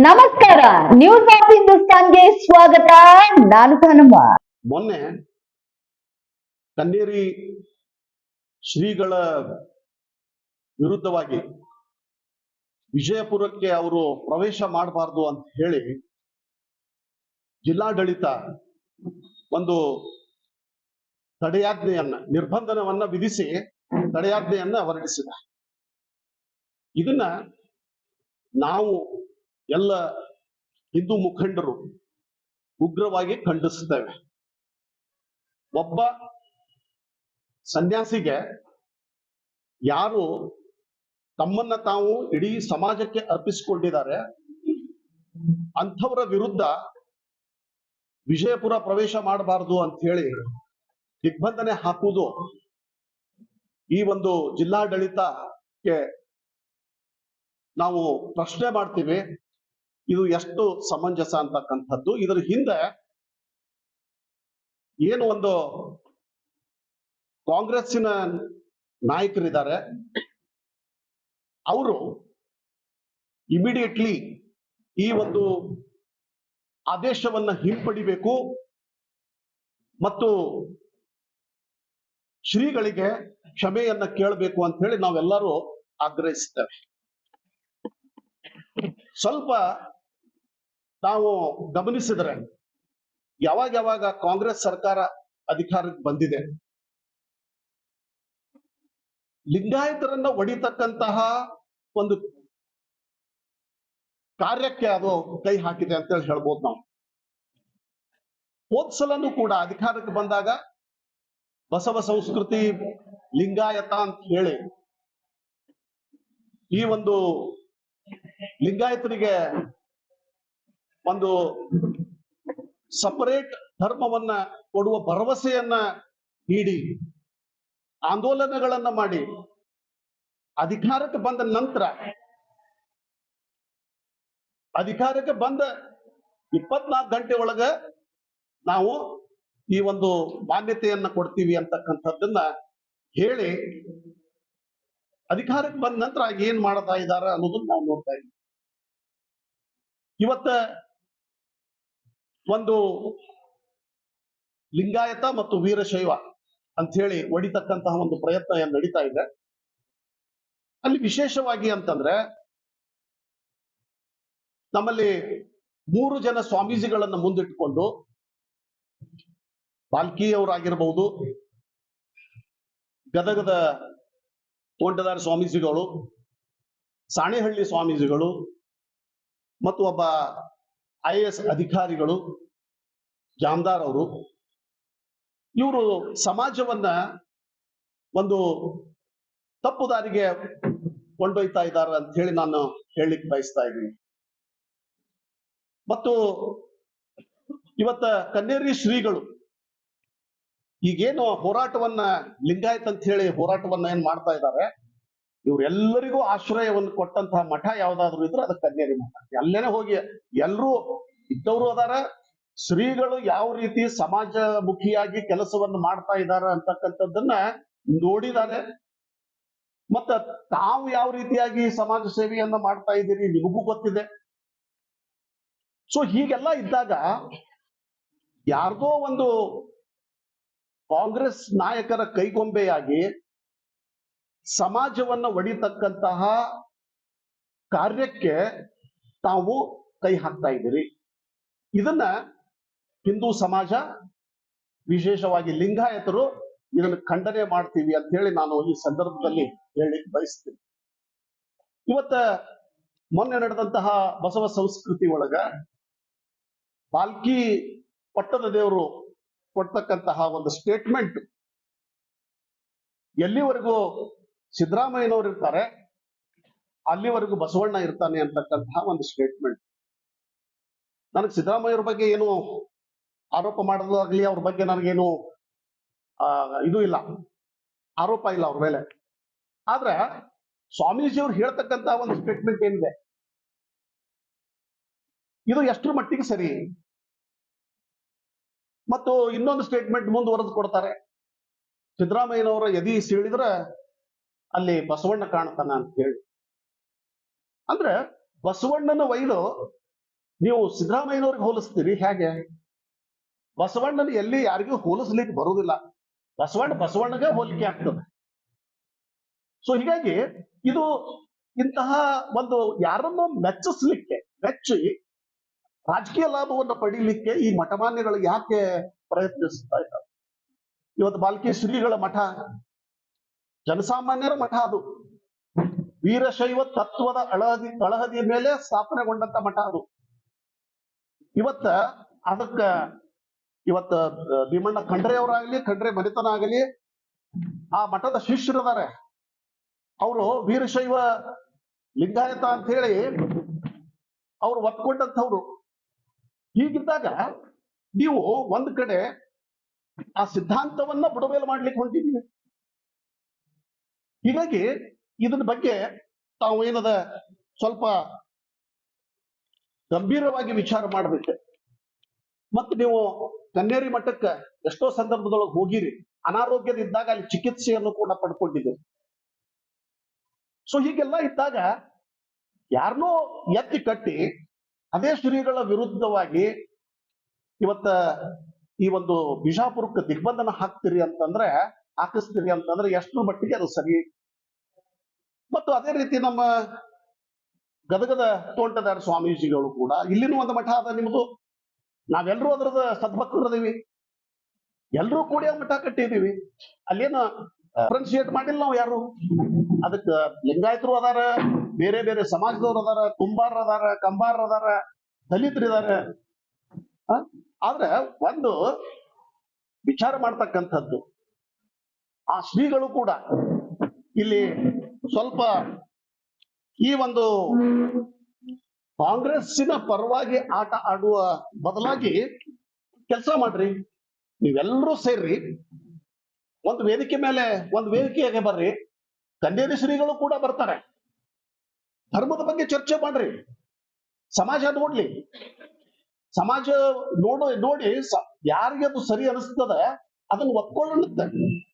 ನಮಸ್ಕಾರ. News of ಹಿಂದೂಸ್ತಾನ್ಗೆ ಸ್ವಾಗತ. ನಾನು ಹನುಮ ಮೊನ್ನೆ ಕನ್ನೇರಿ ಶ್ರೀಗಳ ವಿರುದ್ಧವಾಗಿ ವಿಜಯಪುರಕ್ಕೆ ಅವರು ಪ್ರವೇಶ ಮಾಡಬಾರ್ದು ಅಂತ ಹೇಳಿ ಜಿಲ್ಲಾಡಳಿತ ಒಂದು ತಡೆಯಾಜ್ಞೆಯನ್ನ, ನಿರ್ಬಂಧನವನ್ನ ವಿಧಿಸಿ ತಡೆಯಾಜ್ಞೆಯನ್ನ ಹೊರಡಿಸಿದ. ಇದನ್ನ ನಾವು ಎಲ್ಲ ಹಿಂದೂ ಮುಖಂಡರು ಉಗ್ರವಾಗಿ ಖಂಡಿಸುತ್ತೇವೆ ಒಬ್ಬ ಸನ್ಯಾಸಿಗೆ ಯಾರು ತಮ್ಮನ್ನ ತಾವು ಇಡೀ ಸಮಾಜಕ್ಕೆ ಅರ್ಪಿಸಿಕೊಂಡಿದ್ದಾರೆ, ಅಂಥವರ ವಿರುದ್ಧ ವಿಜಯಪುರ ಪ್ರವೇಶ ಮಾಡಬಾರದು ಅಂತ ಹೇಳಿ ದಿಗ್ಬಂಧನೆ ಹಾಕುವುದು ಈ ಒಂದು ಜಿಲ್ಲಾಡಳಿತಕ್ಕೆ ನಾವು ಪ್ರಶ್ನೆ ಮಾಡ್ತೀವಿ. ಇದು ಎಷ್ಟು ಸಮಂಜಸ ಅಂತಕ್ಕಂಥದ್ದು. ಇದರ ಹಿಂದೆ ಏನು ಒಂದು ಕಾಂಗ್ರೆಸ್ಸಿನ ನಾಯಕರಿದ್ದಾರೆ. ಅವರು ಇಮಿಡಿಯೇಟ್ಲಿ ಈ ಒಂದು ಆದೇಶವನ್ನ ಹಿಂಪಡಿಬೇಕು ಮತ್ತು ಶ್ರೀಗಳಿಗೆ ಕ್ಷಮೆಯನ್ನ ಕೇಳಬೇಕು ಅಂತ ಹೇಳಿ ನಾವೆಲ್ಲರೂ ಆಗ್ರಹಿಸ್ತೇವೆ ಸ್ವಲ್ಪ ನಾವು ಗಮನಿಸಿದ್ರೆ ಯಾವಾಗ ಯಾವಾಗ ಕಾಂಗ್ರೆಸ್ ಸರ್ಕಾರ ಅಧಿಕಾರಕ್ಕೆ ಬಂದಿದೆ? ಲಿಂಗಾಯತರನ್ನ ಒಡಿತಕ್ಕಂತಹ ಒಂದು ಕಾರ್ಯಕ್ಕೆ ಅದು ಕೈ ಹಾಕಿದೆ ಅಂತೇಳಿ ಹೇಳ್ಬೋದು ನಾವು. ಹೋದ್ಸಲನು ಕೂಡ ಅಧಿಕಾರಕ್ಕೆ ಬಂದಾಗ ಬಸವ ಸಂಸ್ಕೃತಿ ಲಿಂಗಾಯತ ಅಂತ ಹೇಳಿ ಈ ಒಂದು ಲಿಂಗಾಯತರಿಗೆ ಒಂದು ಸಪರೇಟ್ ಧರ್ಮವನ್ನ ಕೊಡುವ ಭರವಸೆಯನ್ನ ನೀಡಿ, ಆಂದೋಲನಗಳನ್ನ ಮಾಡಿ, ಅಧಿಕಾರಕ್ಕೆ ಬಂದ ನಂತರ, ಅಧಿಕಾರಕ್ಕೆ ಬಂದ ಇಪ್ಪತ್ನಾಲ್ಕು ಗಂಟೆ ಒಳಗ ನಾವು ಈ ಒಂದು ಮಾನ್ಯತೆಯನ್ನ ಕೊಡ್ತೀವಿ ಅಂತಕ್ಕಂಥದ್ದನ್ನ ಹೇಳಿ, ಅಧಿಕಾರಕ್ಕೆ ಬಂದ ನಂತರ ಏನ್ ಮಾಡ್ತಾ ಇದ್ದಾರೆ ಅನ್ನೋದನ್ನ ನಾವು ನೋಡ್ತಾ ಇದ್ದೀವಿ. ಇವತ್ತ ಒಂದು ಲಿಂಗಾಯತ ಮತ್ತು ವೀರಶೈವ ಅಂತ ಹೇಳಿ ಒಡಿತಕ್ಕಂತಹ ಒಂದು ಪ್ರಯತ್ನ ಏನ್ ನಡೀತಾ ಇದೆ. ಅಲ್ಲಿ ವಿಶೇಷವಾಗಿ ಅಂತಂದ್ರೆ ನಮ್ಮಲ್ಲಿ ಮೂರು ಜನ ಸ್ವಾಮೀಜಿಗಳನ್ನ ಮುಂದಿಟ್ಟುಕೊಂಡು ಬಾಲ್ಕಿ ಗದಗದ ತೋಂಟದಾರ ಸ್ವಾಮೀಜಿಗಳು, ಸಾಣೆಹಳ್ಳಿ ಸ್ವಾಮೀಜಿಗಳು ಮತ್ತು ಒಬ್ಬ ಐ ಎಸ್ ಅಧಿಕಾರಿಗಳು, ಜಾಮದಾರ್ ಅವರು, ಇವರು ಸಮಾಜವನ್ನ ಒಂದು ತಪ್ಪು ದಾರಿಗೆ ಕೊಂಡೊಯ್ತಾ ಇದ್ದಾರೆ ಅಂತ ಹೇಳಿ ನಾನು ಹೇಳಲಿಕ್ಕೆ ಬಯಸ್ತಾ ಇದ್ದೀನಿ. ಮತ್ತು ಇವತ್ತ ಕನ್ನೇರಿ ಶ್ರೀಗಳು, ಈಗೇನು ಹೋರಾಟವನ್ನ, ಲಿಂಗಾಯತ್ ಅಂತ ಹೇಳಿ ಹೋರಾಟವನ್ನ ಏನ್ ಮಾಡ್ತಾ ಇದ್ದಾರೆ ಇವರೆಲ್ಲರಿಗೂ ಆಶ್ರಯವನ್ನು ಕೊಟ್ಟಂತಹ ಮಠ ಯಾವ್ದಾದ್ರು ಇದ್ರೆ ಅದಕ್ಕೆ ಕನ್ಯರಿ ಮಠ. ಅಲ್ಲೇನೆ ಹೋಗಿ ಎಲ್ಲರೂ ಇದ್ದವರು ಅದಾರ, ಶ್ರೀಗಳು ಯಾವ ರೀತಿ ಸಮಾಜಮುಖಿಯಾಗಿ ಕೆಲಸವನ್ನು ಮಾಡ್ತಾ ಇದ್ದಾರೆ ಅಂತಕ್ಕಂಥದ್ದನ್ನ ನೋಡಿದ್ದಾರೆ ಮತ್ತ ತಾವು ಯಾವ ರೀತಿಯಾಗಿ ಸಮಾಜ ಸೇವೆಯನ್ನ ಮಾಡ್ತಾ ಇದ್ದೀರಿ ನಿಮಗೂ ಗೊತ್ತಿದೆ. ಸೊ ಹೀಗೆಲ್ಲ ಇದ್ದಾಗ ಯಾರ್ದೋ ಒಂದು ಕಾಂಗ್ರೆಸ್ ನಾಯಕರ ಕೈಗೊಂಬೆಯಾಗಿ ಸಮಾಜವನ್ನ ಒಡಿತಕ್ಕಂತಹ ಕಾರ್ಯಕ್ಕೆ ತಾವು ಕೈ ಹಾಕ್ತಾ ಇದ್ದೀರಿ. ಇದನ್ನ ಹಿಂದೂ ಸಮಾಜ, ವಿಶೇಷವಾಗಿ ಲಿಂಗಾಯತರು ಇದನ್ನು ಖಂಡನೆ ಮಾಡ್ತೀವಿ ಅಂತ ಹೇಳಿ ನಾನು ಈ ಸಂದರ್ಭದಲ್ಲಿ ಹೇಳಿ ಬಯಸ್ತೀನಿ. ಇವತ್ತ ಮೊನ್ನೆ ನಡೆದಂತಹ ಬಸವ ಸಂಸ್ಕೃತಿ ಒಳಗ ಪಾಲ್ಕಿ ಪಟ್ಟದ ದೇವರು ಕೊಡ್ತಕ್ಕಂತಹ ಒಂದು ಸ್ಟೇಟ್ಮೆಂಟ್ ಎಲ್ಲಿವರೆಗೂ ಸಿದ್ದರಾಮಯ್ಯನವರು ಇರ್ತಾರೆ. ಅಲ್ಲಿವರೆಗೂ ಬಸವಣ್ಣ ಇರ್ತಾನೆ ಅಂತಕ್ಕಂತಹ ಒಂದು ಸ್ಟೇಟ್ಮೆಂಟ್ ನನಗೆ ಸಿದ್ದರಾಮಯ್ಯವ್ರ ಬಗ್ಗೆ ಏನು ಆರೋಪ ಮಾಡೋದಾಗ್ಲಿ ಅವ್ರ ಬಗ್ಗೆ ನನಗೇನು ಇದು ಇಲ್ಲ. ಆರೋಪ ಇಲ್ಲ ಅವ್ರ ಮೇಲೆ. ಆದ್ರೆ ಸ್ವಾಮೀಜಿ ಅವ್ರು ಹೇಳ್ತಕ್ಕಂತ ಒಂದು ಸ್ಟೇಟ್ಮೆಂಟ್ ಏನಿದೆ? ಇದು ಎಷ್ಟರ ಮಟ್ಟಿಗೆ ಸರಿ? ಮತ್ತು ಇನ್ನೊಂದು ಸ್ಟೇಟ್ಮೆಂಟ್ ಮುಂದುವರೆದು ಕೊಡ್ತಾರೆ. ಸಿದ್ದರಾಮಯ್ಯನವರ ಎದಿ ಸೀಳಿದ್ರೆ ಅಲ್ಲಿ ಬಸವಣ್ಣ ಕಾಣ್ತಾನ ಅಂತ ಹೇಳಿ. ಅಂದ್ರೆ ಬಸವಣ್ಣನ ವೈಲು ನೀವು ಸಿದ್ದರಾಮಯ್ಯನವ್ರಿಗೆ ಹೋಲಿಸ್ತೀರಿ ಹೇಗೆ? ಬಸವಣ್ಣನ ಎಲ್ಲಿ ಯಾರಿಗೂ ಹೋಲಿಸ್ಲಿಕ್ಕೆ ಬರುವುದಿಲ್ಲ. ಬಸವಣ್ಣ ಬಸವಣ್ಣಗೆ ಹೋಲಿಕೆ ಆಗ್ತದೆ. ಸೊ ಹೀಗಾಗಿ ಇದು ಇಂತಹ ಒಂದು ಯಾರನ್ನೋ ಮೆಚ್ಚಿಸ್ಲಿಕ್ಕೆ, ಮೆಚ್ಚಿ ರಾಜಕೀಯ ಲಾಭವನ್ನು ಪಡೀಲಿಕ್ಕೆ ಈ ಮಠಮಾನ್ಯಗಳು ಯಾಕೆ ಪ್ರಯತ್ನಿಸ್ತಾ ಇದ್ದಾರೆ ಇವತ್ತು ಬಾಲ್ಕಿ ಶ್ರೀಗಳ ಮಠ ಜನಸಾಮಾನ್ಯರ ಮಠ ಅದು. ವೀರಶೈವ ತತ್ವದ ಅಳಹದಿ, ಅಳಹದಿಯ ಮೇಲೆ ಸ್ಥಾಪನೆಗೊಂಡಂತ ಮಠ ಅದು. ಇವತ್ತ ಅದಕ್ಕ ಇವತ್ತ ಭೀಮಣ್ಣ ಖಂಡ್ರೆ ಅವರಾಗ್ಲಿ, ಖಂಡ್ರೆ ಮನೆತನ ಆಗಲಿ, ಆ ಮಠದ ಶಿಷ್ಯರಿದ್ದಾರೆ ಅವರು ವೀರಶೈವ ಲಿಂಗಾಯತ ಅಂತ ಹೇಳಿ ಅವ್ರು ಒತ್ಕೊಂಡಂಥವ್ರು ಹೀಗಿದ್ದಾಗ ನೀವು ಒಂದ್ ಕಡೆ ಆ ಸಿದ್ಧಾಂತವನ್ನ ಬುಡಮೇಲು ಮಾಡ್ಲಿಕ್ಕೆ ಹೊಂಟಿದ್ದೀವಿ ಹೀಗಾಗಿ ಇದನ್ನ ಬಗ್ಗೆ ತಾವು ಏನದ ಸ್ವಲ್ಪ ಗಂಭೀರವಾಗಿ ವಿಚಾರ ಮಾಡ್ಬೇಕು. ಮತ್ತು ನೀವು ಕನ್ನೇರಿ ಮಠಕ್ಕೆ ಎಷ್ಟೋ ಸಂದರ್ಭದೊಳಗೆ ಹೋಗಿರಿ. ಅನಾರೋಗ್ಯದಿದ್ದಾಗ ಅಲ್ಲಿ ಚಿಕಿತ್ಸೆಯನ್ನು ಕೂಡ ಪಡ್ಕೊಂಡಿದ್ದೀರಿ. ಸೊ ಹೀಗೆಲ್ಲ ಇದ್ದಾಗ ಯಾರನ್ನೋ ಎತ್ತಿ ಕಟ್ಟಿ ಅದೇ ಶ್ರೀಗಳ ವಿರುದ್ಧವಾಗಿ ಇವತ್ತ ಈ ಒಂದು ಬಿಜಾಪುರಕ್ಕೆ ದಿಗ್ಬಂಧನ ಹಾಕ್ತೀರಿ ಅಂತಂದ್ರೆ ಹಾಕಿಸ್ತೀರಿ ಅಂತಂದ್ರೆ ಎಷ್ಟು ಮಟ್ಟಿಗೆ ಅದು ಸರಿ ಮತ್ತು ಅದೇ ರೀತಿ ನಮ್ಮ ಗದಗದ ತೋಂಟದಾರ ಸ್ವಾಮೀಜಿಗಳು ಕೂಡ ಇಲ್ಲಿನೂ ಒಂದು ಮಠ ಅದ ನಿಮ್ದು. ನಾವೆಲ್ಲರೂ ಅದರದ ಸದ್ಭಕ್ತರದೀವಿ. ಎಲ್ಲರೂ ಕೂಡಿ ಮಠ ಕಟ್ಟಿದೀವಿ. ಅಲ್ಲೇನು ಡಿಫ್ರೆನ್ಶಿಯೇಟ್ ಮಾಡಿಲ್ಲ ನಾವು ಯಾರು. ಅದಕ್ಕ ಲಿಂಗಾಯತರು ಅದಾರ, ಬೇರೆ ಬೇರೆ ಸಮಾಜದವ್ರು ಅದಾರ ಕುಂಬಾರ ಅದಾರ ಕಂಬಾರ ಅದಾರ, ದಲಿತರು ಇದಾರ. ಆ? ಆದ್ರೆ ಒಂದು ವಿಚಾರ ಮಾಡ್ತಕ್ಕಂಥದ್ದು ಆ ಶ್ರೀಗಳು ಕೂಡ ಇಲ್ಲಿ ಸ್ವಲ್ಪ ಈ ಒಂದು ಕಾಂಗ್ರೆಸ್ಸಿನ ಪರವಾಗಿ ಆಟ ಆಡುವ ಬದಲಾಗಿ ಕೆಲಸ ಮಾಡ್ರಿ. ನೀವೆಲ್ಲರೂ ಸೇರ್ರಿ. ಒಂದು ವೇದಿಕೆ ಮೇಲೆ, ಒಂದು ವೇದಿಕೆಗೆ ಬರ್ರಿ. ಕನ್ನೇರಿ ಶ್ರೀಗಳು ಕೂಡ ಬರ್ತಾರೆ. ಧರ್ಮದ ಬಗ್ಗೆ ಚರ್ಚೆ ಮಾಡ್ರಿ. ಸಮಾಜ ನೋಡ್ಲಿ. ಸಮಾಜ ನೋಡು, ನೋಡಿ ಯಾರಿಗೆ ಅದು ಸರಿ ಅನಿಸ್ತದ, ಅದನ್ನ ಒಪ್ಕೊಳ್ಳುತ್ತೆ.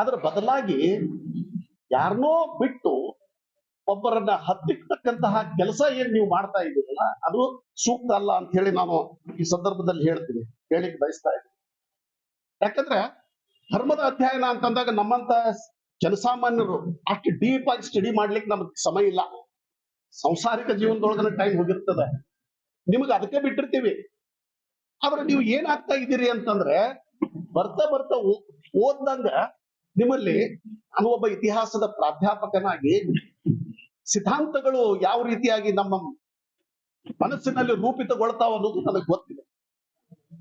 ಅದ್ರ ಬದಲಾಗಿ ಯಾರನ್ನೋ ಬಿಟ್ಟು ಒಬ್ಬರನ್ನ ಹತ್ತಿಕ್ಕತಕ್ಕಂತಹ ಕೆಲಸ ಏನ್ ನೀವು ಮಾಡ್ತಾ ಇದ್ದೀರಲ್ಲ, ಅದು ಸೂಕ್ತ ಅಲ್ಲ ಅಂತ ಹೇಳಿ ನಾನು ಈ ಸಂದರ್ಭದಲ್ಲಿ ಹೇಳ್ತೀನಿ ಹೇಳಿಕ್ ಬಯಸ್ತಾ ಇದ್ದೀನಿ. ಯಾಕಂದ್ರೆ ಧರ್ಮದ ಅಧ್ಯಯನ ಅಂತಂದಾಗ ನಮ್ಮಂತ ಜನಸಾಮಾನ್ಯರು ಅಷ್ಟು ಡೀಪ್ ಆಗಿ ಸ್ಟಡಿ ಮಾಡ್ಲಿಕ್ಕೆ ನಮಗೆ ಸಮಯ ಇಲ್ಲ. ಸಂಸಾರಿಕ ಜೀವನದೊಳಗನ ಟೈಮ್ ಹೋಗಿರ್ತದೆ. ನಿಮಗೆ ಅದಕ್ಕೆ ಬಿಟ್ಟಿರ್ತೀವಿ. ಆದ್ರೆ ನೀವು ಏನಾಗ್ತಾ ಇದ್ದೀರಿ ಅಂತಂದ್ರೆ ಬರ್ತಾ ಬರ್ತಾ ಓದ್ದಂಗ ನಿಮ್ಮಲ್ಲಿ ನಾನು ಒಬ್ಬ ಇತಿಹಾಸದ ಪ್ರಾಧ್ಯಾಪಕನಾಗಿ ಸಿದ್ಧಾಂತಗಳು ಯಾವ ರೀತಿಯಾಗಿ ನಮ್ಮ ಮನಸ್ಸಿನಲ್ಲಿ ರೂಪಿತಗೊಳ್ತಾವ ಅನ್ನೋದು ನನಗೆ ಗೊತ್ತಿದೆ.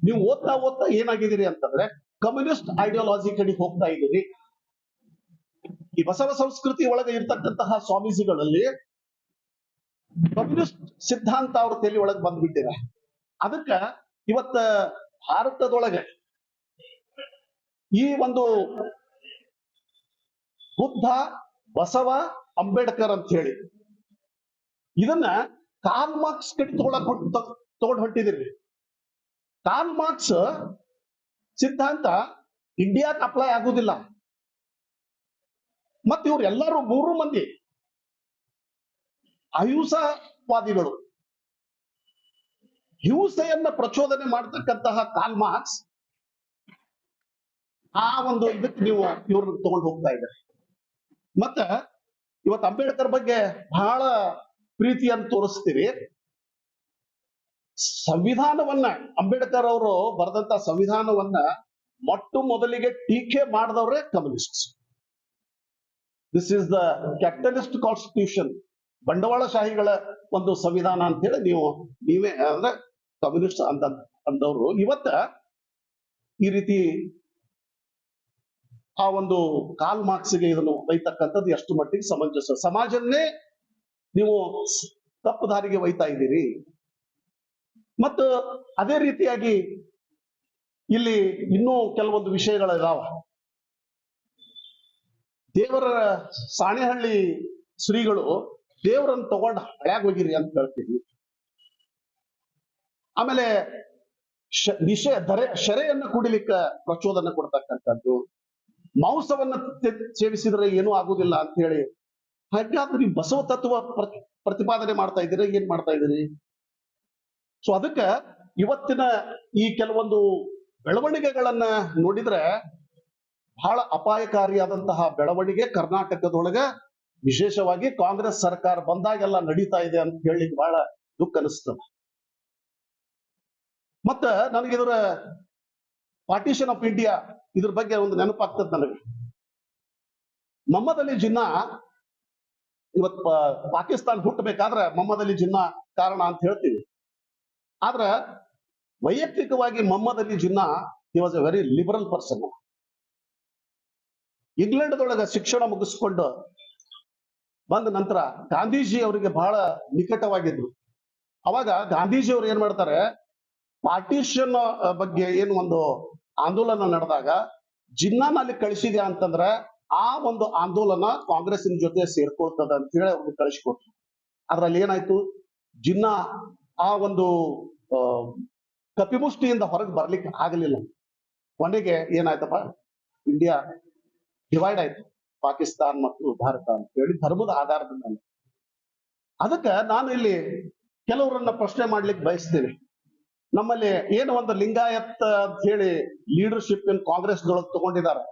ನೀವು ಓದ್ತಾ ಓದ್ತಾ ಏನಾಗಿದ್ದೀರಿ ಅಂತಂದ್ರೆ ಕಮ್ಯುನಿಸ್ಟ್ ಐಡಿಯಾಲಜಿ ಕಡೆ ಹೋಗ್ತಾ ಇದ್ದೀರಿ. ಈ ಬಸವ ಸಂಸ್ಕೃತಿ ಒಳಗೆ ಇರ್ತಕ್ಕಂತಹ ಸ್ವಾಮೀಜಿಗಳಲ್ಲಿ ಕಮ್ಯುನಿಸ್ಟ್ ಸಿದ್ಧಾಂತ ಅವ್ರ ತೆಲಿ ಒಳಗೆ ಬಂದ್ಬಿಟ್ಟಿದೆ. ಅದಕ್ಕ ಇವತ್ತ ಭಾರತದೊಳಗೆ ಈ ಒಂದು ಬುದ್ಧ, ಬಸವ, ಅಂಬೇಡ್ಕರ್ ಅಂತ ಹೇಳಿ. ಇದನ್ನ ಕಾಲ್ ಮಾರ್ಕ್ಸ್ ಕಡೆ ತಗೊಳಕ್ ತಗೊಂಡ್ ಹೊಂಟಿದಿರಿ. ಕಾಲ್ ಮಾರ್ಕ್ಸ್ ಸಿದ್ಧಾಂತ ಇಂಡಿಯಾಕ್ ಅಪ್ಲೈ ಆಗುದಿಲ್ಲ. ಮತ್ತೆ ಇವ್ರು ಎಲ್ಲರೂ ಮೂರು ಮಂದಿ ಅಹಿಂಸಾವಾದಿಗಳು. ಹಿಂಸೆಯನ್ನ ಪ್ರಚೋದನೆ ಮಾಡತಕ್ಕಂತಹ ಕಾಲ್ ಮಾರ್ಕ್ಸ್ ಆ ಒಂದು ಇದಕ್ಕೆ ನೀವು ಇವ್ರನ್ನ ತಗೊಂಡು ಹೋಗ್ತಾ ಇದ್ದಾರೆ. ಮತ್ತ ಇವತ್ತು ಅಂಬೇಡ್ಕರ್ ಬಗ್ಗೆ ಬಹಳ ಪ್ರೀತಿಯನ್ನು ತೋರಿಸ್ತೀರಿ ಸಂವಿಧಾನವನ್ನ, ಅಂಬೇಡ್ಕರ್ ಅವರು ಬರೆದಂತ ಸಂವಿಧಾನವನ್ನ ಮೊಟ್ಟ ಮೊದಲಿಗೆ ಟೀಕೆ ಮಾಡಿದವರೇ communist. This is the capitalist constitution ಬಂಡವಾಳಶಾಹಿಗಳ ಒಂದು ಸಂವಿಧಾನ ಅಂತ ಹೇಳಿ ನೀವು, ನೀವೇ ಅಂದ್ರೆ ಕಮ್ಯುನಿಸ್ಟ್ ಅಂತ ಅಂದವರು. ಇವತ್ತ ಈ ರೀತಿ ಆ ಒಂದು ಕಾಲ್ ಮಾರ್ಕ್ಸ್ಗೆ ಇದನ್ನು ಒಯ್ತಕ್ಕಂಥದ್ದು ಎಷ್ಟು ಮಟ್ಟಿಗೆ ಸಮಂಜಸ. ಸಮಾಜನ್ನೇ ನೀವು ತಪ್ಪು ದಾರಿಗೆ ಒಯ್ತಾ ಇದ್ದೀರಿ. ಮತ್ತು ಅದೇ ರೀತಿಯಾಗಿ ಇಲ್ಲಿ ಇನ್ನೂ ಕೆಲವೊಂದು ವಿಷಯಗಳಿದಾವ. ದೇವರ ಸಾಣೆಹಳ್ಳಿ ಶ್ರೀಗಳು ದೇವರನ್ನು ತಗೊಂಡು ಹಳ್ಯಾಗ ಹೋಗಿರಿ ಅಂತ ಹೇಳ್ತೀವಿ. ಆಮೇಲೆ ನಿಷ ದರೆ ಶರೆಯನ್ನ ಕುಡಿಲಿಕ್ಕೆ ಪ್ರಚೋದನೆ ಕೊಡ್ತಕ್ಕಂಥದ್ದು. ಮಾಂಸವನ್ನ ಸೇವಿಸಿದ್ರೆ ಏನೂ ಆಗುದಿಲ್ಲ ಅಂತ ಹೇಳಿ. ಹಾಗಾದ್ರೆ ನೀವು ಬಸವ ತತ್ವ ಪ್ರತಿ- ಪ್ರತಿಪಾದನೆ ಮಾಡ್ತಾ ಇದ್ದೀರಾ, ಏನ್ ಮಾಡ್ತಾ ಇದ್ದೀರಿ? ಸೊ ಅದಕ್ಕೆ ಇವತ್ತಿನ ಈ ಕೆಲವೊಂದು ಬೆಳವಣಿಗೆಗಳನ್ನ ನೋಡಿದ್ರೆ ಬಹಳ ಅಪಾಯಕಾರಿಯಾದಂತಹ ಬೆಳವಣಿಗೆ ಕರ್ನಾಟಕದೊಳಗ ವಿಶೇಷವಾಗಿ ಕಾಂಗ್ರೆಸ್ ಸರ್ಕಾರ ಬಂದಾಗೆಲ್ಲ ನಡೀತಾ ಇದೆ ಅಂತ ಹೇಳಲಿಕ್ಕೆ ಬಹಳ ದುಃಖ ಅನಿಸ್ತದೆ. ಮತ್ತ ನನಗಿದರ ಪಾರ್ಟಿಷನ್ ಆಫ್ ಇಂಡಿಯಾ ಇದ್ರ ಬಗ್ಗೆ ಒಂದು ನೆನಪಾಗ್ತದೆ ನನಗೆ. ಮೊಹಮ್ಮದ್ ಅಲಿ ಜಿನ್ನಾ ಇವತ್ ಪಾಕಿಸ್ತಾನ ಹುಟ್ಟಬೇಕಾದ್ರೆ ಮೊಹಮ್ಮದ್ ಅಲಿ ಜಿನ್ನಾ ಕಾರಣ ಅಂತ ಹೇಳ್ತೀವಿ. ಆದ್ರ ವೈಯಕ್ತಿಕವಾಗಿ Mohammad Ali Jinnah he was a very liberal person ಇಂಗ್ಲೆಂಡ್ದೊಳಗ ಶಿಕ್ಷಣ ಮುಗಿಸ್ಕೊಂಡು ಬಂದ ನಂತರ ಗಾಂಧೀಜಿ ಅವರಿಗೆ ಬಹಳ ನಿಕಟವಾಗಿದ್ರು ಅವಾಗ ಗಾಂಧೀಜಿ ಅವರು ಏನ್ ಮಾಡ್ತಾರೆ, ಪಾರ್ಟಿಷನ್ ಬಗ್ಗೆ ಏನು ಒಂದು ಆಂದೋಲನ ನಡೆದಾಗ ಜಿನ್ನಾನ ಅಲ್ಲಿ ಕಳಿಸಿದ್ಯಾ ಅಂತಂದ್ರೆ ಆ ಒಂದು ಆಂದೋಲನ ಕಾಂಗ್ರೆಸ್ಸಿನ ಜೊತೆ ಸೇರ್ಕೊಳ್ತದ ಅಂತ ಹೇಳಿ ಅವ್ರಿಗೆ ಕಳಿಸ್ಕೊಟ್ರು. ಅದ್ರಲ್ಲಿ ಏನಾಯ್ತು? ಜಿನ್ನಾ ಆ ಒಂದು ಕಪಿಮುಷ್ಟಿಯಿಂದ ಹೊರಗೆ ಬರ್ಲಿಕ್ಕೆ ಆಗಲಿಲ್ಲ. ಕೊನೆಗೆ ಏನಾಯ್ತಪ್ಪ? ಇಂಡಿಯಾ ಡಿವೈಡ್ ಆಯ್ತು. ಪಾಕಿಸ್ತಾನ್ ಮತ್ತು ಭಾರತ ಅಂತ ಹೇಳಿ ಧರ್ಮದ ಆಧಾರದ ಮೇಲೆ. ಅದಕ್ಕೆ ನಾನು ಇಲ್ಲಿ ಕೆಲವರನ್ನ ಪ್ರಶ್ನೆ ಮಾಡ್ಲಿಕ್ಕೆ ಬಯಸ್ತೇನೆ. ನಮ್ಮಲ್ಲಿ ಏನು ಒಂದು ಲಿಂಗಾಯತ್ ಅಂತ ಹೇಳಿ ಲೀಡರ್ಶಿಪ್ ಇನ್ ಕಾಂಗ್ರೆಸ್ ದೊಳಗ್ ತಗೊಂಡಿದ್ದಾರೆ.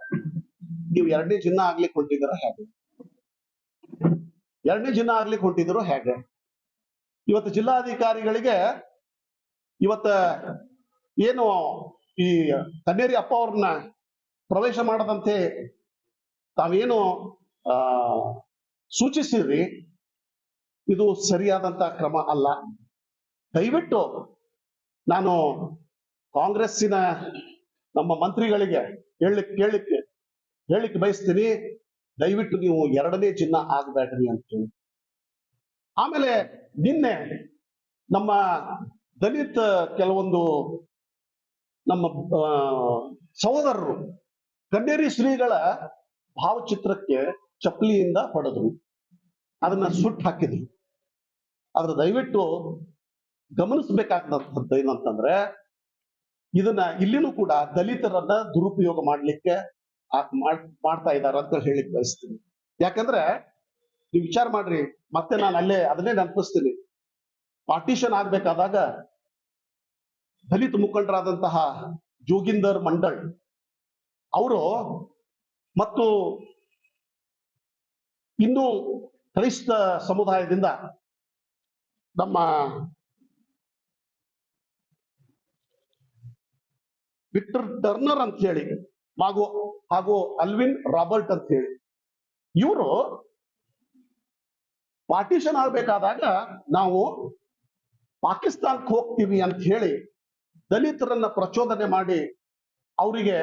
ನೀವು ಎರಡನೇ ಜಿನ್ನ ಆಗ್ಲಿಕ್ಕೆ ಹೊಂಟಿದ್ದೀರ ಹೇಗೆ? ಎರಡನೇ ಜಿನ್ನ ಆಗ್ಲಿಕ್ಕೆ ಹೊಂಟಿದ್ರು ಹೇಗೆ? ಇವತ್ತು ಜಿಲ್ಲಾಧಿಕಾರಿಗಳಿಗೆ ಇವತ್ತ ಏನು ಈ ಕನ್ನೇರಿ ಅಪ್ಪ ಅವ್ರನ್ನ ಪ್ರವೇಶ ಮಾಡದಂತೆ ತಾವೇನು, ಆ ಸೂಚಿಸಿರಿ ಇದು ಸರಿಯಾದಂತ ಕ್ರಮ ಅಲ್ಲ. ದಯವಿಟ್ಟು ನಾನು ಕಾಂಗ್ರೆಸ್ಸಿನ ನಮ್ಮ ಮಂತ್ರಿಗಳಿಗೆ ಹೇಳಲಿಕ್ಕೆ ಕೇಳಲಿಕ್ಕೆ, ಹೇಳಲಿಕ್ಕೆ ಬಯಸ್ತೀನಿ. ದಯವಿಟ್ಟು ನೀವು ಎರಡನೇ ಚಿನ್ನ ಆಗಬೇಡ್ರಿ ಅಂತ ಆಮೇಲೆ ನಿನ್ನೆ ನಮ್ಮ ದಲಿತ ಕೆಲವೊಂದು ನಮ್ಮ ಸಹೋದರರು ಕಣ್ಣೇರಿ ಶ್ರೀಗಳ ಭಾವಚಿತ್ರಕ್ಕೆ ಚಪ್ಪಲಿಯಿಂದ ಹೊಡೆದ್ರು. ಅದನ್ನ ಸುಟ್ಟು ಹಾಕಿದ್ರು. ಆದ್ರೆ ದಯವಿಟ್ಟು ಗಮನಿಸಬೇಕಾದಂಥದ್ದು ಏನಂತಂದ್ರೆ, ಇದನ್ನ ಇಲ್ಲಿನೂ ಕೂಡ ದಲಿತರನ್ನ ದುರುಪಯೋಗ ಮಾಡ್ಲಿಕ್ಕೆ ಮಾಡ್ತಾ ಇದ್ದಾರೆ ಅಂತ ಹೇಳಿ ಬಯಸ್ತೀನಿ. ಯಾಕಂದ್ರೆ, ನೀವು ವಿಚಾರ ಮಾಡ್ರಿ, ಮತ್ತೆ ನಾನು ಅಲ್ಲೇ ಅದನ್ನೇ ನೆನಪಿಸ್ತೀನಿ. ಪಾರ್ಟಿಷನ್ ಆಗ್ಬೇಕಾದಾಗ ದಲಿತ ಮುಖಂಡರಾದಂತಹ ಜೋಗಿಂದರ್ ಮಂಡಳ್ ಅವರು ಮತ್ತು ಇನ್ನು ಕ್ರೈಸ್ತ ಸಮುದಾಯದಿಂದ ನಮ್ಮ ವಿಕ್ಟರ್ ಟರ್ನರ್ ಅಂತ ಹೇಳಿ ಹಾಗೂ ಹಾಗೂ ಅಲ್ವಿನ್ ರಾಬರ್ಟ್ ಅಂತ ಹೇಳಿ. ಇವರು ಪಾರ್ಟಿಷನ್ ಆಗ್ಬೇಕಾದಾಗ ನಾವು ಪಾಕಿಸ್ತಾನಕ್ಕೆ ಹೋಗ್ತೀವಿ ಅಂತ ಹೇಳಿ ದಲಿತರನ್ನ ಪ್ರಚೋದನೆ ಮಾಡಿ ಅವರಿಗೆ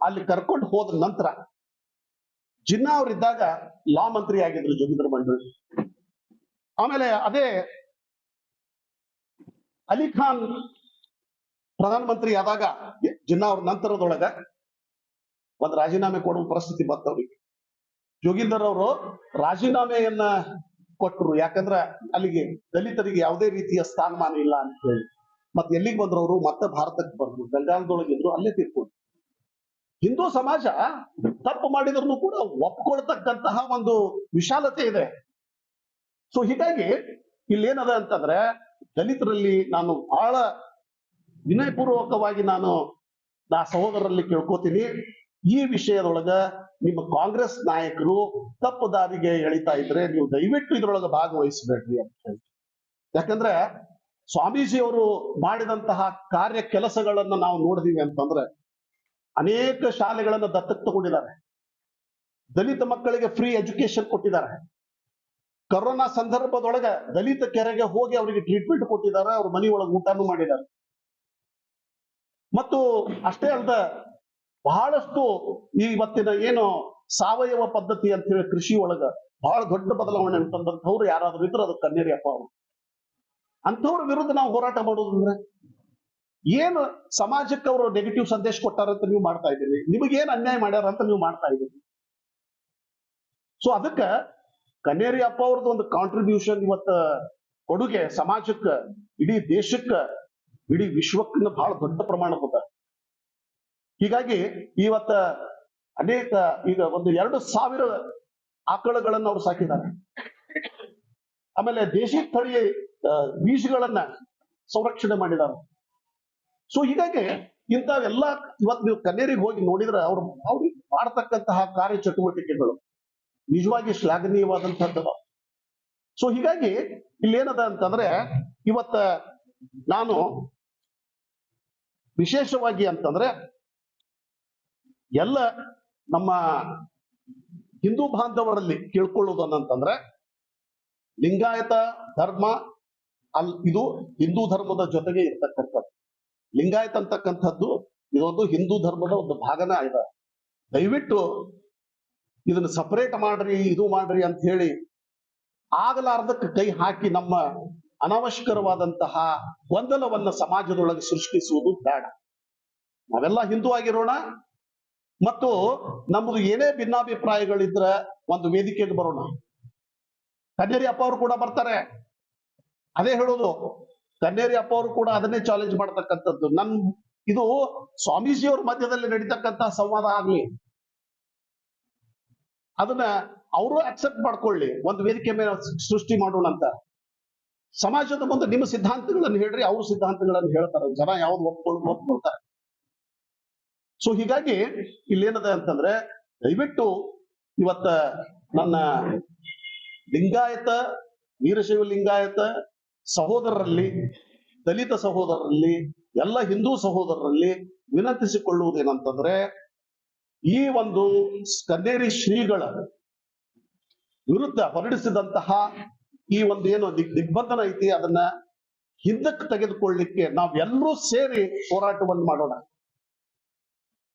ಅಲ್ಲಿ ಕರ್ಕೊಂಡು ಹೋದ ನಂತರ ಜಿನ್ನಾ ಅವರಿದ್ದಾಗ ಲಾ ಮಂತ್ರಿ ಆಗಿದ್ರು ಜೋಗಿಂದ್ರ ಮಂಡಳಿ ಆಮೇಲೆ ಅದೇ ಅಲಿ ಖಾನ್ ಪ್ರಧಾನಮಂತ್ರಿ ಆದಾಗ ಜಿನ್ನಾ ಅವ್ರ ನಂತರದೊಳಗ ಒಂದ್ ರಾಜೀನಾಮೆ ಕೊಡುವ ಪರಿಸ್ಥಿತಿ ಬಂತವ್ರಿಗೆ ಜೋಗಿಂದರ್ ಅವರು ರಾಜೀನಾಮೆಯನ್ನ ಕೊಟ್ಟರು ಯಾಕಂದ್ರ ಅಲ್ಲಿಗೆ ದಲಿತರಿಗೆ ಯಾವುದೇ ರೀತಿಯ ಸ್ಥಾನಮಾನ ಇಲ್ಲ ಅಂತ ಹೇಳಿ. ಮತ್ತೆ ಎಲ್ಲಿಗೆ ಬಂದ್ರು ಅವರು ಮತ್ತೆ ಭಾರತಕ್ಕೆ ಬಂದ್ರು. ಬೆಂಗಾಲದೊಳಗಿದ್ರು ಅಲ್ಲೇ ತೀರ್ಕೊಂಡು ಹಿಂದೂ ಸಮಾಜ ತಪ್ಪು ಮಾಡಿದ್ರು ಕೂಡ ಒಪ್ಕೊಳ್ತಕ್ಕಂತಹ ಒಂದು ವಿಶಾಲತೆ ಇದೆ. ಸೊ ಹೀಗಾಗಿ ಇಲ್ಲಿ ಏನದ ಅಂತಂದ್ರೆ ದಲಿತರಲ್ಲಿ ನಾನು ಬಹಳ ವಿನಯಪೂರ್ವಕವಾಗಿ ನಾನು ನಾ ಸಹೋದರರಲ್ಲಿ ಕೇಳ್ಕೋತೀನಿ. ಈ ವಿಷಯದೊಳಗ ನಿಮ್ಮ ಕಾಂಗ್ರೆಸ್ ನಾಯಕರು ತಪ್ಪು ದಾರಿಗೆ ಎಳಿತಾ ಇದ್ರೆ ನೀವು ದಯವಿಟ್ಟು ಇದ್ರೊಳಗ ಭಾಗವಹಿಸಬೇಡ್ರಿ ಅಂತ ಹೇಳಿ ಯಾಕಂದ್ರೆ ಸ್ವಾಮೀಜಿ ಅವರು ಮಾಡಿದಂತಹ ಕಾರ್ಯ ಕೆಲಸಗಳನ್ನ ನಾವು ನೋಡಿದೀವಿ ಅಂತಂದ್ರೆ ಅನೇಕ ಶಾಲೆಗಳನ್ನ ದತ್ತಕ್ಕೆ ತಗೊಂಡಿದ್ದಾರೆ. ದಲಿತ ಮಕ್ಕಳಿಗೆ ಫ್ರೀ ಎಜುಕೇಶನ್ ಕೊಟ್ಟಿದ್ದಾರೆ. ಕರೋನಾ ಸಂದರ್ಭದೊಳಗೆ ದಲಿತ ಕೆರೆಗೆ ಹೋಗಿ ಅವರಿಗೆ ಟ್ರೀಟ್ಮೆಂಟ್ ಕೊಟ್ಟಿದ್ದಾರೆ. ಅವ್ರ ಮನೆಯೊಳಗೆ ಊಟನೂ ಮಾಡಿದ್ದಾರೆ. ಮತ್ತು ಅಷ್ಟೇ ಅಲ್ಲದ ಬಹಳಷ್ಟು ಈ ಇವತ್ತಿನ ಏನು ಸಾವಯವ ಪದ್ಧತಿ ಅಂತ ಹೇಳಿ ಕೃಷಿ ಒಳಗ ಬಹಳ ದೊಡ್ಡ ಬದಲಾವಣೆ ಅಂತಂದಂಥವ್ರು ಯಾರಾದ್ರೂ ಇದ್ರೆ ಅದು ಕನ್ನೇರಿ ಅಪ್ಪ ಅವರು. ಅಂಥವ್ರ ವಿರುದ್ಧ ನಾವು ಹೋರಾಟ ಮಾಡೋದಂದ್ರೆ ಏನು ಸಮಾಜಕ್ಕೆ ಅವರು ನೆಗೆಟಿವ್ ಸಂದೇಶ ಕೊಟ್ಟಾರಂತ ನೀವು ಮಾಡ್ತಾ ಇದ್ದೀರಿ? ನಿಮಗೇನ್ ಅನ್ಯಾಯ ಮಾಡ್ಯಾರ ಅಂತ ನೀವು ಮಾಡ್ತಾ ಇದ್ದೀರಿ? ಸೊ ಅದಕ್ಕ ಕನ್ನೇರಿ ಅಪ್ಪ ಅವ್ರದ್ದು ಒಂದು ಕಾಂಟ್ರಿಬ್ಯೂಷನ್ ಇವತ್ತ ಕೊಡುಗೆ ಸಮಾಜಕ್ಕ, ಇಡೀ ದೇಶಕ್ಕ ಇಡೀ ವಿಶ್ವಕ್ಕಿಂತ ಬಹಳ ದೊಡ್ಡ ಪ್ರಮಾಣದ ಹೀಗಾಗಿ ಇವತ್ತ ಅನೇಕ ಈಗ ಒಂದು ಎರಡು ಸಾವಿರ ಆಕಳಗಳನ್ನು ಅವ್ರು ಸಾಕಿದ್ದಾರೆ. ಆಮೇಲೆ ದೇಶಿ ತಳಿ ಆ, ಬೀಜಗಳನ್ನ ಸಂರಕ್ಷಣೆ ಮಾಡಿದ್ದಾರೆ. ಸೊ ಹೀಗಾಗಿ ಇಂಥವೆಲ್ಲ ಇವತ್ತು ನೀವು ಕನ್ನೇರಿಗೆ ಹೋಗಿ ನೋಡಿದ್ರೆ ಅವ್ರು ಮಾಡತಕ್ಕಂತಹ ಮಾಡ್ತಕ್ಕಂತಹ ಕಾರ್ಯ ಚಟುವಟಿಕೆಗಳು ನಿಜವಾಗಿ ಶ್ಲಾಘನೀಯವಾದಂತಹದ್ದು ಸೊ ಹೀಗಾಗಿ ಇಲ್ಲೇನದ ಅಂತಂದ್ರೆ ಇವತ್ತ ನಾನು ವಿಶೇಷವಾಗಿ ಅಂತಂದ್ರೆ ಎಲ್ಲ ನಮ್ಮ ಹಿಂದೂ ಬಾಂಧವರಲ್ಲಿ ಕೇಳ್ಕೊಳ್ಳೋದು ಅನ್ನಂತಂದ್ರೆ ಲಿಂಗಾಯತ ಧರ್ಮ ಅಲ್ ಇದು ಹಿಂದೂ ಧರ್ಮದ ಜೊತೆಗೆ ಇರ್ತಕ್ಕಂಥದ್ದು. ಲಿಂಗಾಯತ ಅಂತಕ್ಕಂಥದ್ದು ಇದೊಂದು ಹಿಂದೂ ಧರ್ಮದ ಒಂದು ಭಾಗನ ಇದೆ. ದಯವಿಟ್ಟು ಇದನ್ನ ಸಪರೇಟ್ ಮಾಡ್ರಿ, ಇದು ಮಾಡ್ರಿ ಅಂತ ಹೇಳಿ ಆಗಲಾರ್ದಕ್ಕೆ ಕೈ ಹಾಕಿ ನಮ್ಮ ಅನಾವಶ್ಯಕರವಾದಂತಹ ಗೊಂದಲವನ್ನ ಸಮಾಜದೊಳಗೆ ಸೃಷ್ಟಿಸುವುದು ಬೇಡ. ನಾವೆಲ್ಲ ಹಿಂದೂ ಆಗಿರೋಣ, ಮತ್ತು ನಮ್ಮದು ಏನೇ ಭಿನ್ನಾಭಿಪ್ರಾಯಗಳಿದ್ರ ಒಂದು ವೇದಿಕೆಗೆ ಬರೋಣ. ಕನ್ನೇರಿ ಅಪ್ಪ ಅವರು ಕೂಡ ಬರ್ತಾರೆ. ಅದೇ ಹೇಳೋದು ಕನ್ನೇರಿ ಅಪ್ಪ ಅವರು ಕೂಡ ಅದನ್ನೇ ಚಾಲೆಂಜ್ ಮಾಡತಕ್ಕಂಥದ್ದು. ನನ್, ಇದು ಸ್ವಾಮೀಜಿಯವ್ರ ಮಧ್ಯದಲ್ಲಿ ನಡೀತಕ್ಕಂತಹ ಸಂವಾದ ಆಗ್ಲಿ. ಅದನ್ನ ಅವರು ಅಕ್ಸೆಪ್ಟ್ ಮಾಡ್ಕೊಳ್ಳಿ, ಒಂದು ವೇದಿಕೆ ಮೇಲೆ ಸೃಷ್ಟಿ ಮಾಡೋಣ ಅಂತ ಸಮಾಜದ ಮುಂದೆ ನಿಮ್ಮ ಸಿದ್ಧಾಂತಗಳನ್ನು ಹೇಳ್ರಿ, ಅವ್ರ ಸಿದ್ಧಾಂತಗಳನ್ನು ಹೇಳ್ತಾರೆ. ಜನ ಯಾವ್ದು ಒಪ್ಕೊಂಡು ಒಪ್ಕೊಳ್ತಾರೆ. ಸೊ ಹೀಗಾಗಿ ಇಲ್ಲೇನದ ಅಂತಂದ್ರೆ, ದಯವಿಟ್ಟು ಇವತ್ತ ನನ್ನ ಲಿಂಗಾಯತ, ವೀರಶೈವ ಲಿಂಗಾಯತ ಸಹೋದರರಲ್ಲಿ, ದಲಿತ ಸಹೋದರರಲ್ಲಿ, ಎಲ್ಲ ಹಿಂದೂ ಸಹೋದರರಲ್ಲಿ ವಿನಂತಿಸಿಕೊಳ್ಳುವುದೇನಂತಂದ್ರೆ, ಈ ಒಂದು ಕನ್ನೇರಿ ಶ್ರೀಗಳ ವಿರುದ್ಧ ಹೊರಡಿಸಿದಂತಹ ಈ ಒಂದು ಏನು ದಿಗ್ ದಿಗ್ಬಂಧನ ಐತಿ, ಅದನ್ನ ಹಿಂದಕ್ಕೆ ತೆಗೆದುಕೊಳ್ಳಿಕ್ಕೆ ನಾವೆಲ್ಲರೂ ಸೇರಿ ಹೋರಾಟವನ್ನು ಮಾಡೋಣ.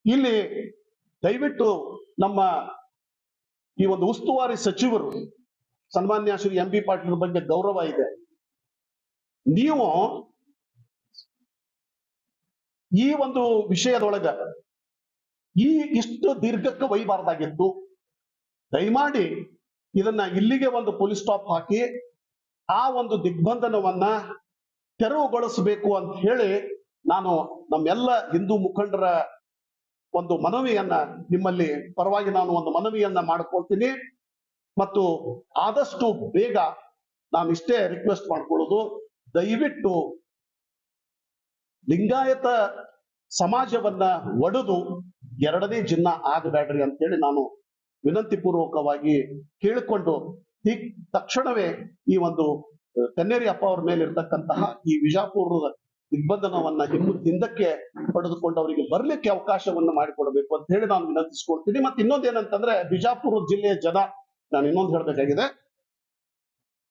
ಇಲ್ಲಿ ದಯವಿಟ್ಟು ನಮ್ಮ ಈ ಒಂದು ಉಸ್ತುವಾರಿ ಸಚಿವರು, ಸನ್ಮಾನ್ಯ ಶ್ರೀ ಎಂ ಬಿ ಪಾಟೀಲ್ ಬಗ್ಗೆ ಗೌರವ ಇದೆ. ನೀವು ಈ ಒಂದು ವಿಷಯದೊಳಗ ಈ ಇಷ್ಟು ದೀರ್ಘಕ್ಕೆ ಒಯ್ಯಬಾರ್ದಾಗಿತ್ತು ದಯಮಾಡಿ ಇದನ್ನ ಇಲ್ಲಿಗೆ ಒಂದು ಪೊಲೀಸ್ ಸ್ಟಾಪ್ ಹಾಕಿ ಆ ಒಂದು ದಿಗ್ಬಂಧನವನ್ನ ತೆರವುಗೊಳಿಸಬೇಕು ಅಂತ ಹೇಳಿ ನಾನು ನಮ್ಮೆಲ್ಲ ಹಿಂದೂ ಮುಖಂಡರ ಒಂದು ಮನವಿಯನ್ನ ನಿಮ್ಮಲ್ಲಿ ಪರವಾಗಿ ನಾನು ಒಂದು ಮನವಿಯನ್ನ ಮಾಡ್ಕೊಳ್ತೀನಿ. ಮತ್ತು ಆದಷ್ಟು ಬೇಗ ನಾನು ಇಷ್ಟೇ ರಿಕ್ವೆಸ್ಟ್ ಮಾಡ್ಕೊಳ್ಳೋದು, ದಯವಿಟ್ಟು ಲಿಂಗಾಯತ ಸಮಾಜವನ್ನ ಒಡೆದು ಎರಡನೇ ಜಿನ್ನ ಆಗಬೇಡ್ರಿ ಅಂತೇಳಿ ನಾನು ವಿನಂತಿ ಪೂರ್ವಕವಾಗಿ ಕೇಳಿಕೊಂಡು ಈ ತಕ್ಷಣವೇ ಈ ಒಂದು ಕನ್ನೇರಿ ಅಪ್ಪ ಅವ್ರ ಮೇಲೆ ಇರ್ತಕ್ಕಂತಹ ಈ ವಿಜಾಪುರದ ದಿಗ್ಬಂಧನವನ್ನ ಹಿಮ್ಮ ಹಿಂದಕ್ಕೆ ಪಡೆದುಕೊಂಡು ಅವರಿಗೆ ಬರ್ಲಿಕ್ಕೆ ಅವಕಾಶವನ್ನು ಮಾಡಿಕೊಡಬೇಕು ಅಂತ ಹೇಳಿ ನಾನು ವಿನಂತಿಸ್ಕೊಳ್ತೀನಿ. ಮತ್ತೆ ಇನ್ನೊಂದೇನಂತಂದ್ರೆ ಬಿಜಾಪುರ ಜಿಲ್ಲೆಯ ಜನ, ನಾನು ಇನ್ನೊಂದು ಹೇಳ್ಬೇಕಾಗಿದೆ,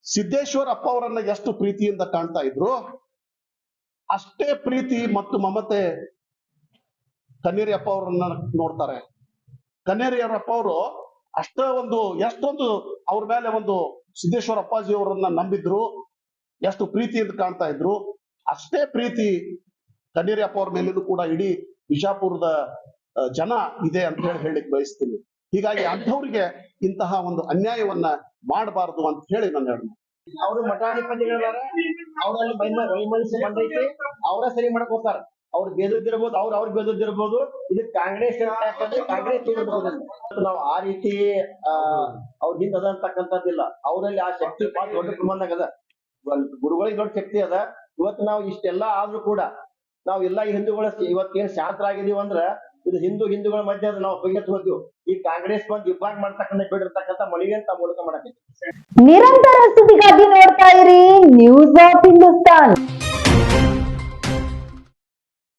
ಸಿದ್ದೇಶ್ವರ ಅಪ್ಪ ಅವರನ್ನ ಎಷ್ಟು ಪ್ರೀತಿಯಿಂದ ಕಾಣ್ತಾ ಇದ್ರು? ಅಷ್ಟೇ ಪ್ರೀತಿ ಮತ್ತು ಮಮತೆ ಕನ್ನೇರಿ ಅಪ್ಪ ಅವರನ್ನ ನೋಡ್ತಾರೆ. ಕನ್ನೇರಿ ಅವರಪ್ಪ ಅವರು ಅಷ್ಟ ಒಂದು, ಎಷ್ಟೊಂದು ಅವ್ರ ಮೇಲೆ ಒಂದು ಸಿದ್ದೇಶ್ವರ ಅಪ್ಪಾಜಿ ಅವರನ್ನ ನಂಬಿದ್ರು, ಎಷ್ಟು ಪ್ರೀತಿಯಿಂದ ಕಾಣ್ತಾ ಇದ್ರು. ಅಷ್ಟೇ ಪ್ರೀತಿ ಕಣ್ಣೀರಪ್ಪ ಅವ್ರ ಮೇಲೂ ಕೂಡ ಇಡೀ ಬಿಜಾಪುರದ ಜನ ಇದೆ ಅಂತ ಹೇಳಿ ಹೇಳಿಕ್ ಬಯಸ್ತೀನಿ. ಹೀಗಾಗಿ ಅಂಥವ್ರಿಗೆ ಇಂತಹ ಒಂದು ಅನ್ಯಾಯವನ್ನ ಮಾಡಬಾರದು ಅಂತ ಹೇಳಿ ನಾನು ಹೇಳ ಅವರು ಮಠಾಧಿಪತಿಗಳ ಅವರಲ್ಲಿ ಅವರ ಸರಿ ಮಾಡಕ್ ಹೋಗ್ತಾರ. ಅವ್ರು ಬೇದದ್ದಿರ್ಬೋದು ಅವ್ರು ಅವ್ರು ಬೇದದ್ದಿರ್ಬೋದು ಇದು ಕಾಂಗ್ರೆಸ್ ಕಾಂಗ್ರೆಸ್ ನಾವು ಆ ರೀತಿ ಅವ್ರ ಹಿಂದ ಅದ ಅಂತಕ್ಕಂಥದ್ದಿಲ್ಲ. ಅವರಲ್ಲಿ ಆ ಶಕ್ತಿ ಬಹಳ ದೊಡ್ಡ ಪ್ರಮಾಣದಾಗ ಅದ. ಗುರುಗಳಿಗೆ ದೊಡ್ಡ ಶಕ್ತಿ ಅದ. ಇವತ್ತು ನಾವು ಇಷ್ಟೆಲ್ಲಾ ಆದ್ರೂ ಕೂಡ ನಾವು ಎಲ್ಲಾ ಹಿಂದೂಗಳ ಇವತ್ತೇನ್ ಶಾಂತರಾಗಿದೀವಿ ಅಂದ್ರ ಇದು ಹಿಂದೂ ಹಿಂದೂಗಳ ಮಧ್ಯೆ ನಾವು ಬಗೆಹರಿಸ್ಕೊತೀವಿ ಈ ಕಾಂಗ್ರೆಸ್ ಬಂದು ಇಬ್ಬಾಗ್ ಮಾಡ್ತಕ್ಕಂಥ ಬಿಡಿರ್ತಕ್ಕಂಥ ಮಳಿಗೆ ಅಂತ ಮೂಲಕ ಮಾಡಕ್ಕೆ. ನಿರಂತರ ಸುದ್ದಿಗಾಗಿ ನೋಡ್ತಾ ಇರಿ. News of Hindustan